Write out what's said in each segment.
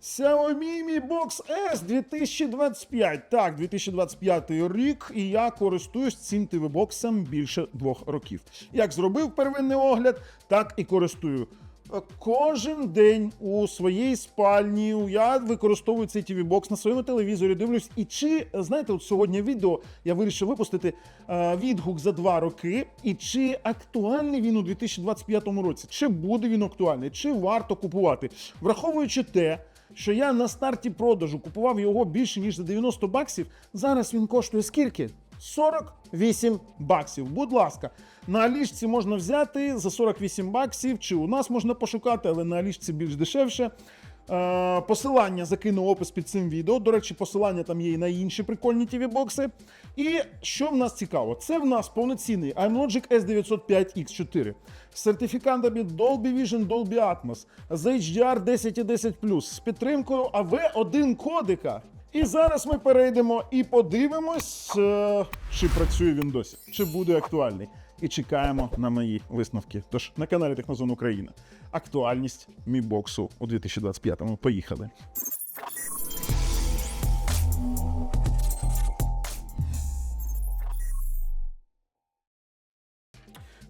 Xiaomi Mi Box S 2025. Так, 2025 рік, і я користуюсь цим TV-боксом більше двох років. Як зробив первинний огляд, так і користую. Кожен день у своїй спальні я використовую цей TV-бокс на своєму телевізорі. Дивлюсь, і чи знаєте, от сьогодні відео я вирішив випустити е, відгук за два роки. І чи актуальний він у 2025 році? Чи буде він актуальний? Чи варто купувати? Враховуючи те, що я на старті продажу купував його більше ніж за 90 баксів. Зараз він коштує скільки? 48 баксів. Будь ласка, на Аліжці можна взяти за 48 баксів, чи у нас можна пошукати, але на Аліжці більш дешевше. Е, посилання закину опис під цим відео. До речі, посилання там є і на інші прикольні TV-бокси. І що в нас цікаво? Це в нас повноцінний iMlogic S905X4 з сертифікатами Dolby Vision, Dolby Atmos, з HDR 10.10+, з підтримкою AV1 кодика. І зараз ми перейдемо і подивимось, е, чи працює він досі, чи буде актуальний. І чекаємо на мої висновки. Тож на каналі Технозон Україна. Актуальність мібоксу у 2025-му. Поїхали.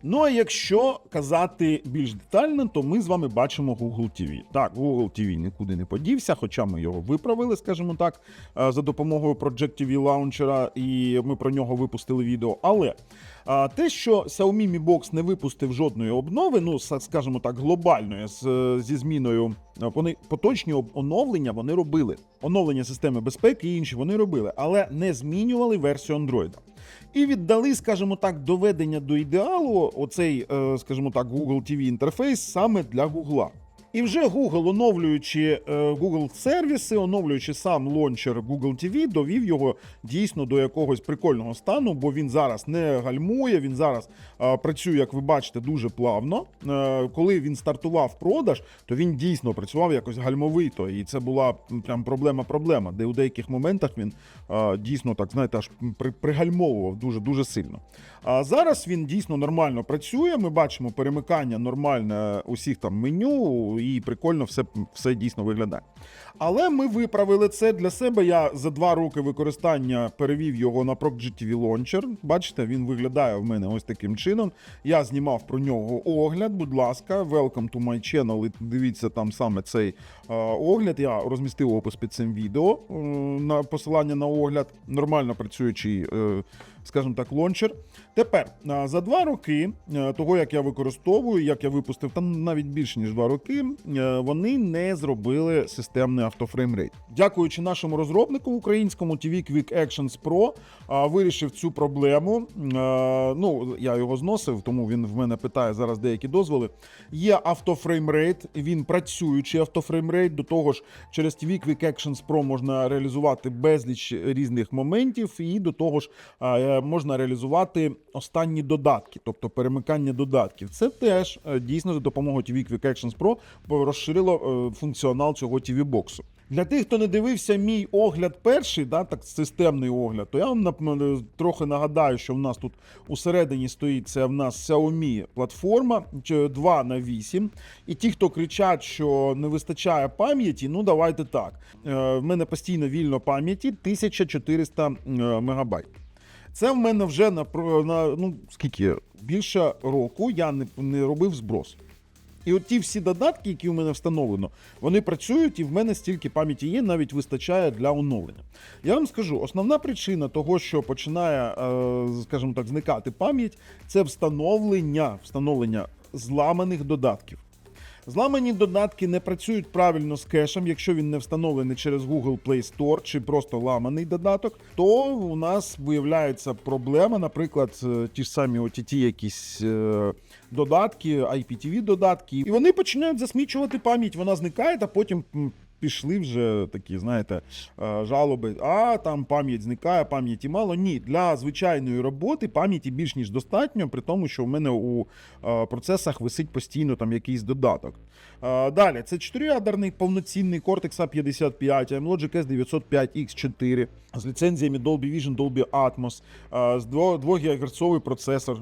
Ну а якщо казати більш детально, то ми з вами бачимо Google TV. Так, Google TV нікуди не подівся, хоча ми його виправили, скажімо так, е, за допомогою Project TV лаунчера, і ми про нього випустили відео. Але те, що Xiaomi Mi Box не випустив жодної обнови, ну скажімо так, глобальної зі зміною. Вони поточні оновлення вони робили. Оновлення системи безпеки і інші вони робили, але не змінювали версію Android. І віддали, скажімо так, доведення до ідеалу, оцей, е, скажімо так, Google TV інтерфейс саме для Google. І вже Google, оновлюючи е, Google сервіси, оновлюючи сам лончер Google TV, довів його дійсно до якогось прикольного стану, бо він зараз не гальмує, він зараз е, працює, як ви бачите, дуже плавно. Е, коли він стартував продаж, то він дійсно працював якось гальмовито, і це була прям проблема-проблема, де у деяких моментах він дійсно так, знаєте, аж при, пригальмовував дуже дуже сильно. А зараз він дійсно нормально працює. Ми бачимо перемикання нормальне усіх там меню, і прикольно все, все дійсно виглядає. Але ми виправили це для себе. Я за два роки використання перевів його на ProgGTV Launcher. Бачите, він виглядає в мене ось таким чином. Я знімав про нього огляд. Будь ласка, welcome to my channel. І дивіться там саме цей е, огляд. Я розмістив опис під цим відео е, на посилання на огляд. Нормально працюючий, е, скажімо так, лончер. Тепер за два роки того, як я використовую, як я випустив, там навіть більше ніж два роки, вони не зробили системний автофреймрейт. Дякуючи нашому розробнику українському TV Quick Actions Pro, вирішив цю проблему. Ну, я його зносив, тому він в мене питає зараз деякі дозволи. Є автофреймрейт, він працюючий автофреймрейт. До того ж, через TV Quick Actions Pro можна реалізувати безліч різних моментів, і до того ж е, можна реалізувати останні додатки, тобто перемикання додатків. Це теж е, дійсно за допомогою TV Quick Actions Pro розширило е, функціонал цього TV боксу. Для тих, хто не дивився мій огляд перший, да, так системний огляд, то я вам е, трохи нагадаю, що в нас тут усередині стоїть це в нас Xiaomi платформа 2 на 8. І ті, хто кричать, що не вистачає пам'яті, ну давайте так. Е, В мене постійно вільно пам'яті 1400 е, мегабайт. Це в мене вже на, на ну скільки більше року я не, не робив зброс. І от ті всі додатки, які у мене встановлено, вони працюють, і в мене стільки пам'яті є, навіть вистачає для оновлення. Я вам скажу, основна причина того, що починає, е, скажімо так, зникати пам'ять, це встановлення, встановлення зламаних додатків. Зламані додатки не працюють правильно з кешем, якщо він не встановлений через Google Play Store чи просто ламаний додаток, то у нас виявляється проблема, наприклад, е, ті ж самі OTT якісь е, додатки, IPTV додатки, і вони починають засмічувати пам'ять, вона зникає, а потім. Пішли вже такі, знаєте, е, жалоби. А там пам'ять зникає, пам'яті мало. Ні, для звичайної роботи пам'яті більш ніж достатньо, при тому, що в мене у е, процесах висить постійно там якийсь додаток. Е, Далі, це 4-ядерний повноцінний Cortex A55, AMLogic S905X4 з ліцензіями Dolby Vision, Dolby Atmos, з 2 ГГц процесор.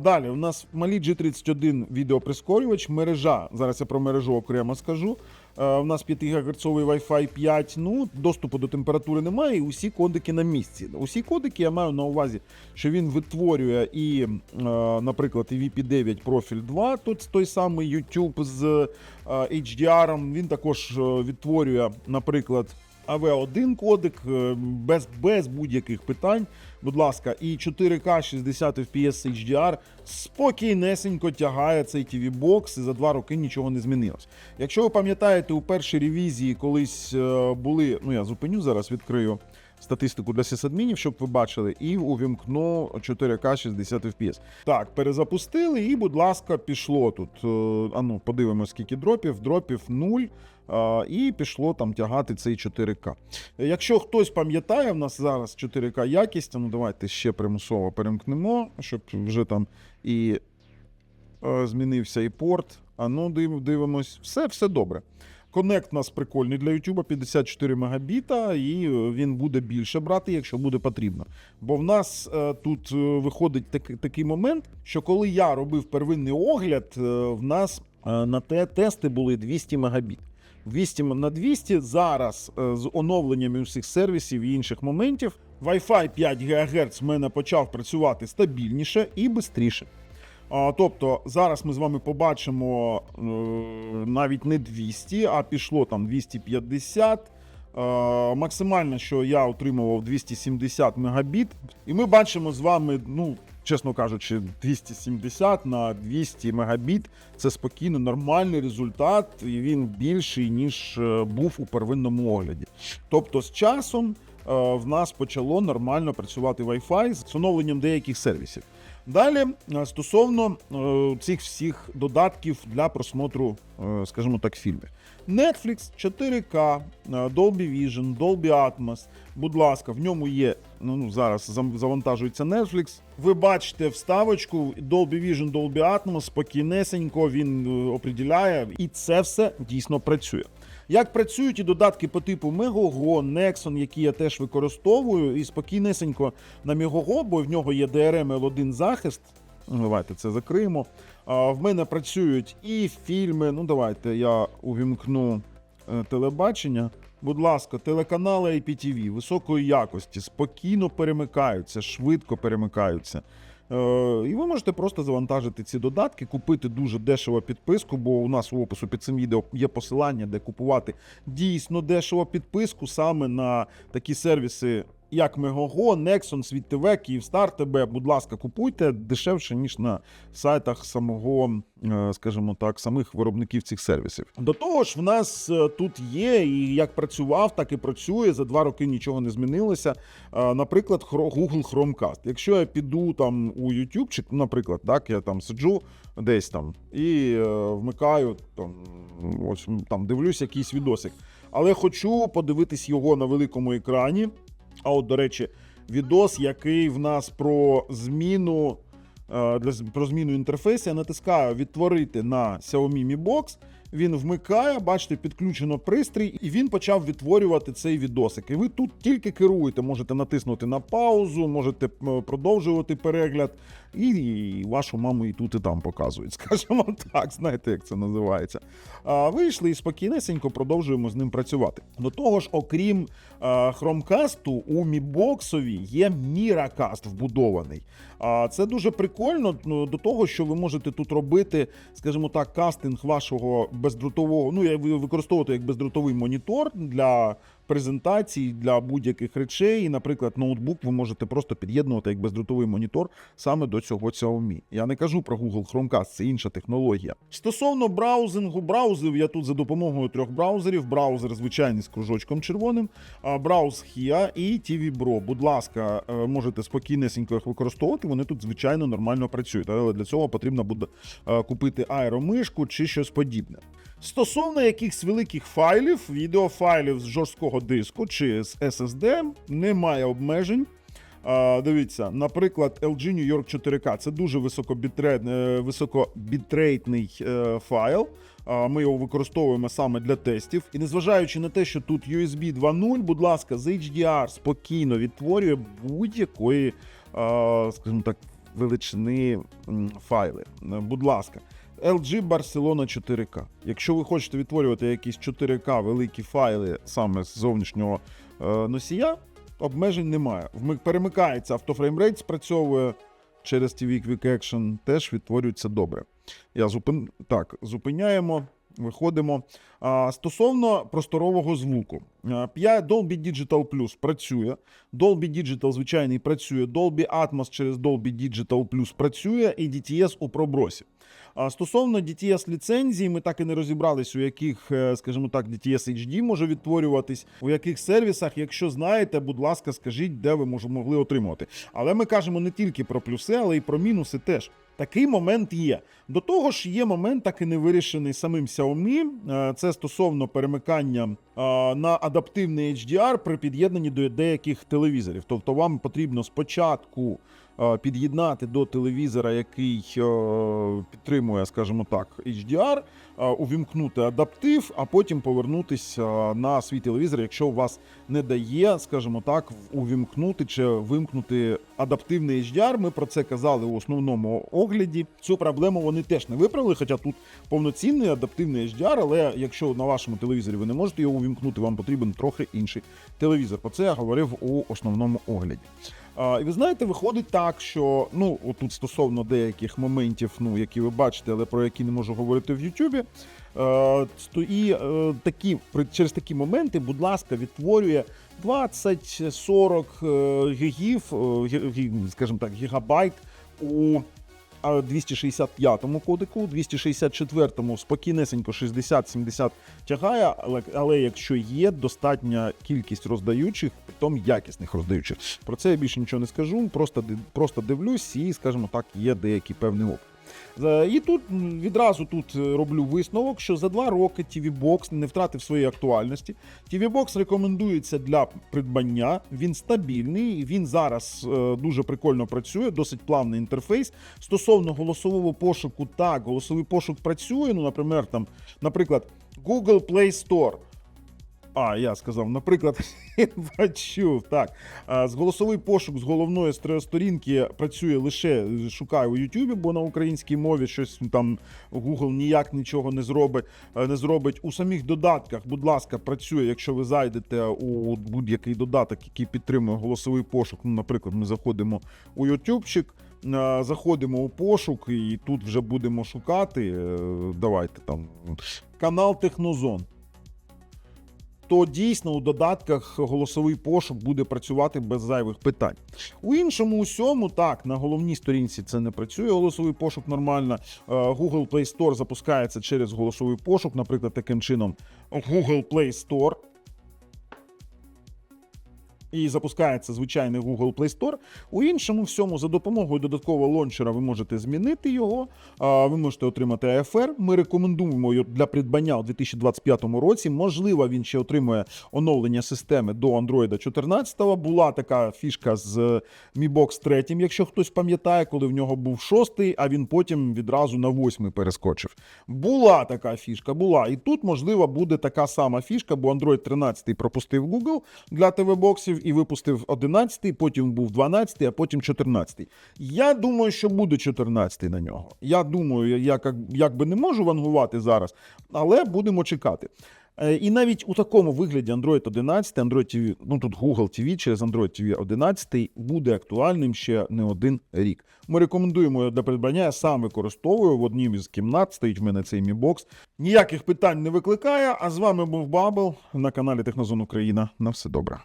Далі, у нас малі G31 відеоприскорювач, мережа. Зараз я про мережу окремо скажу. Е, В нас 5 ГГц Wi-Fi 5, ну, доступу до температури немає, і усі кодики на місці. Усі кодики я маю на увазі, що він витворює і, е, наприклад, і VP9 профіль 2, тут той самий YouTube з е, HDR, він також е, відтворює, наприклад, AV1 кодик е, без, без будь-яких питань. Будь ласка, і 4К 60 FPS HDR спокійнесенько тягає цей TV бокс і за два роки нічого не змінилось. Якщо ви пам'ятаєте, у першій ревізії колись е, були, ну я зупиню зараз, відкрию статистику для сисадмінів, щоб ви бачили, і увімкну 4К 60 FPS. Так, перезапустили, і, будь ласка, пішло тут. е, А ну, подивимось, скільки дропів. Дропів 0. е, І пішло там тягати цей 4К. Якщо хтось пам'ятає, в нас зараз 4К якість, ну давайте ще примусово перемкнемо, щоб вже там і е, змінився і порт. А ну див, дивимось, все, все добре. Конект у нас прикольний для YouTube, 54 мегабіта, і е, він буде більше брати, якщо буде потрібно. Бо в нас е, тут е, виходить так, такий момент, що коли я робив первинний огляд, в нас на те тести були 200 мегабіт. 200 на 200 зараз з оновленнями усіх сервісів і інших моментів Wi-Fi 5 ГГц в мене почав працювати стабільніше і швидше. Тобто зараз ми з вами побачимо е, навіть не 200, а пішло там 250. Е, максимально, що я отримував 270 мегабіт. І ми бачимо з вами, ну, чесно кажучи, 270 на 200 мегабіт. Це спокійно нормальний результат, і він більший, ніж е, був у первинному огляді. Тобто, з часом в нас почало нормально працювати Wi-Fi з оновленням деяких сервісів. Далі е, стосовно е, цих всіх додатків для просмотру, е, скажімо так, фільмів. Netflix 4K, е, Dolby Vision, Dolby Atmos. Будь ласка, в ньому є. Ну, ну зараз завантажується Netflix. Ви бачите вставочку Dolby Vision, Dolby Atmos, спокійнесенько він оприділяє, і це все дійсно працює. Як працюють і додатки по типу Megogo, Nexon, які я теж використовую, і спокійнесенько на Megogo, бо в нього є DRM L1 захист. Ну, Давайте це закриємо. А, в мене працюють і фільми. Ну, давайте я увімкну е, телебачення. Будь ласка, телеканали IPTV високої якості, спокійно перемикаються, швидко перемикаються. Е, і ви можете просто завантажити ці додатки, купити дуже дешево підписку, бо у нас в опису під цим відео є посилання, де купувати дійсно дешево підписку саме на такі сервіси, як Мегого, Nexon, Світ ТВ, Київстар ТБ. Будь ласка, купуйте дешевше, ніж на сайтах самого, е, скажімо так, самих виробників цих сервісів. До того ж, в нас е, тут є, і як працював, так і працює. За два роки нічого не змінилося. Е, Наприклад, Google Chromecast. Якщо я піду там у YouTube, наприклад, так, я там сиджу десь там і вмикаю там, ось там дивлюсь якийсь відосик. Але хочу подивитись його на великому екрані. А от, до речі, відос, який в нас про зміну е, для про зміну інтерфейсу, я натискаю відтворити на Xiaomi Mi Box. Він вмикає, бачите, підключено пристрій, і він почав відтворювати цей відосик. І ви тут тільки керуєте, можете натиснути на паузу, можете продовжувати перегляд, і, вашу маму і тут, і там показують. Скажімо так, знаєте, як це називається. А, вийшли і спокійнесенько продовжуємо з ним працювати. До того ж, окрім хромкасту, у Мібоксові є Міракаст вбудований. А це дуже прикольно ну, до того, що ви можете тут робити, скажімо так, кастинг вашого бездротового. Ну, я ви використовувати як бездротовий монітор для презентацій, для будь-яких речей. І, наприклад, ноутбук ви можете просто під'єднувати як бездротовий монітор саме до цього Xiaomi. Я не кажу про Google Chromecast, це інша технологія. Стосовно браузингу, браузив я тут за допомогою трьох браузерів. Браузер звичайний з кружочком червоним, а, Browse і TV Bro. Будь ласка, е, можете спокійнесенько їх використовувати. Вони тут звичайно нормально працюють, але для цього потрібно буде е, купити аеромишку чи щось подібне. Стосовно якихось великих файлів, відеофайлів з жорсткого диску чи з SSD, немає обмежень. Дивіться, наприклад, LG New York 4K це дуже е, високобітрейтний е, файл. Ми його використовуємо саме для тестів. І незважаючи на те, що тут USB 2.0, будь ласка, з HDR спокійно відтворює будь-якої, скажімо так, величини файли. Будь ласка. LG Barcelona 4K. Якщо ви хочете відтворювати якісь 4К великі файли саме з зовнішнього е, носія, обмежень немає. Перемикається автофреймрейт, спрацьовує через TV Quick Action, теж відтворюється добре. Я зупин... Так, зупиняємо, виходимо. Стосовно просторового звуку, А, 5 Dolby Digital Plus працює. Dolby Digital звичайний працює. Dolby Atmos через Dolby Digital Plus працює і DTS у пробросі. Стосовно DTS ліцензії, ми так і не розібрались, у яких, е, скажімо так, DTS HD може відтворюватись, у яких сервісах. Якщо знаєте, будь ласка, скажіть, де ви могли отримувати. Але ми кажемо не тільки про плюси, але й про мінуси теж. Такий момент є. До того ж, є момент, так і не вирішений самим Xiaomi. Е, Це стосовно перемикання е, на адаптивний HDR при під'єднанні до деяких телевізорів. Тобто вам потрібно спочатку під'єднати до телевізора, який е, підтримує, скажімо так, HDR, е, увімкнути адаптив, а потім повернутися на свій телевізор, якщо у вас не дає, скажімо так, увімкнути чи вимкнути адаптивний HDR. Ми про це казали у основному огляді. Цю проблему вони теж не виправили, хоча тут повноцінний адаптивний HDR, але якщо на вашому телевізорі ви не можете його увімкнути, вам потрібен трохи інший телевізор. Про це я говорив у основному огляді. І ви знаєте, виходить так, що ну отут стосовно деяких моментів, ну які ви бачите, але про які не можу говорити в Ютубі. Е, і е, такі через такі моменти, будь ласка, відтворює 20-40 е, гігів, гі- гі- скажімо так, гігабайт у 265-му кодеку, 264-му спокійнесенько 60-70 тягає, але, але якщо є достатня кількість роздаючих, притом якісних роздаючих. Про це я більше нічого не скажу, просто, просто дивлюсь і, скажімо так, є деякий певний опит. За- І тут відразу тут е, роблю висновок, що за два роки TV Box не втратив своєї актуальності. TV Box рекомендується для придбання. Він стабільний, він зараз е, дуже прикольно працює, досить плавний інтерфейс. Стосовно голосового пошуку, так, голосовий пошук працює. Ну, наприклад, там, наприклад, Google Play Store. А, я сказав, наприклад, почув. Так. З голосовий пошук з головної сторінки працює лише шукаю у Ютубі, бо на українській мові щось там Google ніяк нічого не зробить. е, Не зробить. У самих додатках, будь ласка, працює, якщо ви зайдете у будь-який додаток, який підтримує голосовий пошук. Ну, наприклад, ми заходимо у Ютубчик. е, Заходимо у пошук і тут вже будемо шукати. е, Давайте там канал Технозон то дійсно у додатках голосовий пошук буде працювати без зайвих питань. У іншому усьому так на головній сторінці це не працює. Голосовий пошук нормально. Е, Google Play Store запускається через голосовий пошук, наприклад, таким чином Google Play Store. І запускається звичайний Google Play Store. У іншому всьому за допомогою додаткового лончера ви можете змінити його. Ви можете отримати AFR. Ми рекомендуємо його для придбання у 2025 році. Можливо, він ще отримує оновлення системи до Android 14. Була така фішка з Mi Box 3, якщо хтось пам'ятає, коли в нього був шостий, а він потім відразу на восьмий перескочив. Була така фішка, була. І тут, можливо, буде така сама фішка, бо Android 13 пропустив Google для ТВ-боксів і випустив 11-й, потім був 12-й, а потім 14-й. Я думаю, що буде 14-й на нього. Я думаю, я як, би не можу вангувати зараз, але будемо чекати. Е, І навіть у такому вигляді Android 11, Android TV, ну тут Google TV через Android TV 11 буде актуальним ще не один рік. Ми рекомендуємо його для придбання. Я сам використовую в одній із кімнат. Стоїть в мене цей Box. Ніяких питань не викликає. А з вами був Бабл на каналі Технозон Україна. На все добре.